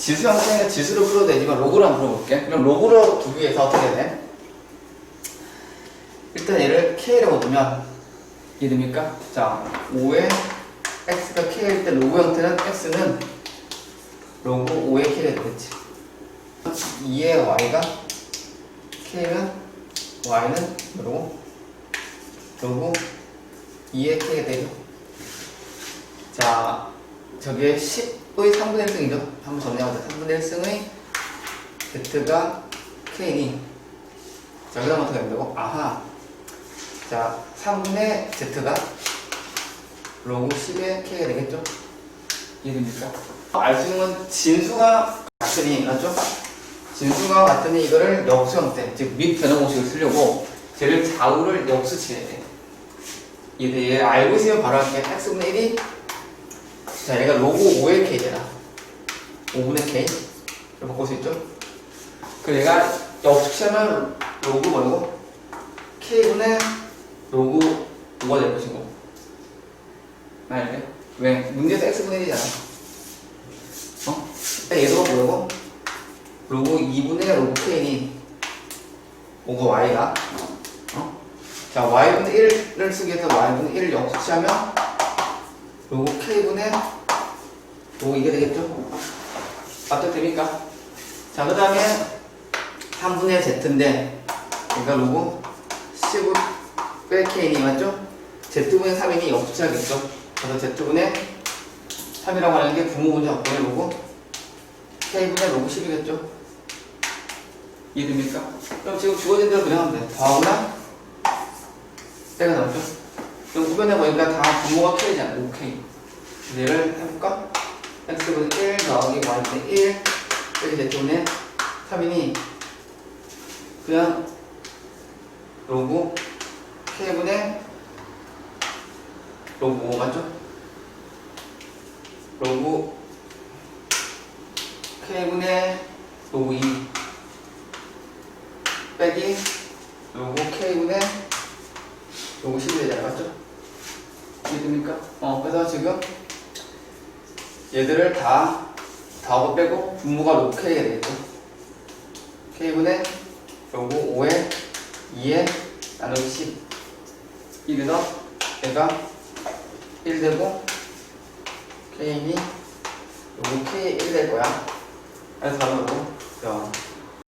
지수 형태는 지수로 풀어도 되지만 로그로 한번 풀어볼게. 그럼 로그로 두기 위해서 어떻게 돼? 일단 얘를 K라고 두면 이해됩니까? 자, 5의 X가 K일 때 로그 형태는 X는 로그 5의 K가 되겠지. 2의 Y가 K면 Y는 로그 로그 2의 K가 되죠. 자, 저게 10의 3분의 1승이죠. 한번 정리해보자. 3분의 1승의 Z가 K니. 자, 그 다음 어떻게 된다고? 아하. 자, 3분의 Z가 로그 10의 K가 되겠죠? 이해됩니까? 알 수 있는 건 진수가 같으니, 맞죠? 진수가 같으니 이거를 역수 형태, 즉, 밑 변화 공식을 쓰려고 쟤를 좌우를 역수 칠해야 돼. 얘, 얘 알고 있으면 바로 할게. x분의 1이 자, 얘가 로그 5의 k잖아. 5분의 k. 이렇게 바꿀 수 있죠? 그 얘가 역수하면 로그 뭐고? k분의 로그 5가 될 것이고. 알겠네? 왜? 문제에서 x분의 1이잖아. 어? 얘도 뭐고? 로그 2분의 로그 k니 5가 y가 어? 자, y분의 1을 쓰기 위해서 y분의 1을 역수하면 로그 k분의 로그 이게 되겠죠? 맞죠? 됩니까? 자, 그 다음에 3분의 z인데 그러니까 로그 10을 빼 k니 맞죠? z분의 3이니 역수하겠죠? 그래서 z분의 3이라고 하는 게 부모분의 적분의 로그 k분의 로그 10이겠죠? 이해됩니까? 그럼 지금 주어진 대로 그냥 하면 돼. 더하거나 때가 나오죠? 그럼 후변에 보니까 다 부모가 k잖아. 5k. 얘를 해볼까? X분의 1 더하기 y분의 1 여기 z분의 3이니 그냥 로그 k분의 로그 5 맞죠? 로그 k분의 로그 2 빼기 로그 k분의 로그 10이 되잖아요 맞죠? 이해됩니까? 어 그래서 지금 얘들을 다 더하고 빼고 분모가 로그 k가 되겠죠. K분의 로그 5에 2에 나누기 10 이래서 얘가 1 되고 k이 로그 k 1 될 거야. 그래서 바로 요